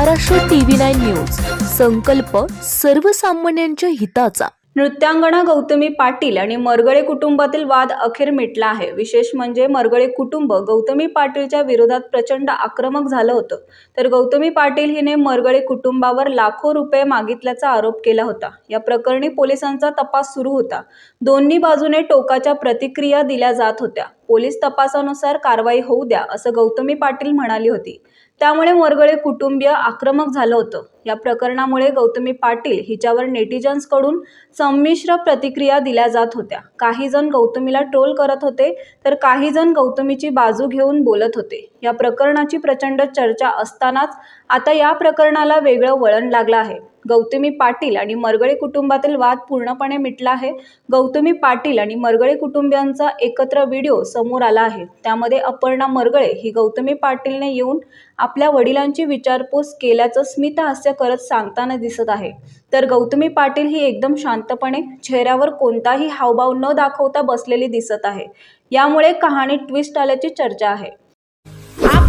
Maharashtra TV nine news. संकल्प सर्वसामान्यांच्या हिताचा. नृत्यांगणा गौतमी पाटील आणि मरगळे कुटुंबातील वाद अखेर मिटला आहे. विशेष म्हणजे मरगळे कुटुंब गौतमी पाटीलच्या विरोधात प्रचंड आक्रमक झालं होतं. तर गौतमी पाटील हिने मरगळे कुटुंबावर लाखो रुपये मागितल्याचा आरोप केला होता. या प्रकरणी पोलिसांचा तपास सुरू होता. दोन्ही बाजूने टोकाच्या प्रतिक्रिया दिल्या जात होत्या. पोलीस तपासानुसार कारवाई होऊ द्या असं गौतमी पाटील म्हणाली होती. त्यामुळे मोरगळे कुटुंबीय आक्रमक झालं होतं. या प्रकरणामुळे गौतमी पाटील हिच्यावर नेटिजन्सकडून संमिश्र प्रतिक्रिया दिल्या जात होत्या. काही जण गौतमीला ट्रोल करत होते तर काही जण गौतमीची बाजू घेऊन बोलत होते. या प्रकरणाची प्रचंड चर्चा असतानाच आता या प्रकरणाला वेगळं वळण लागलं आहे. गौतमी पाटील आणि मरगळे कुटुंबातील वाद पूर्णपणे मिटला आहे. गौतमी पाटील आणि मरगळे कुटुंबियांचा एकत्र व्हिडिओ समोर आला आहे. त्यामध्ये अपर्णा मरगळे ही गौतमी पाटीलने येऊन आपल्या वडिलांची विचारपूस केल्याचं स्मितहास्य करत सांगताना दिसत आहे. तर गौतमी पाटील ही एकदम शांतपणे चेहऱ्यावर कोणताही हावभाव न दाखवता बसलेली दिसत आहे. यामुळे कहाणी ट्विस्ट आल्याची चर्चा आहे.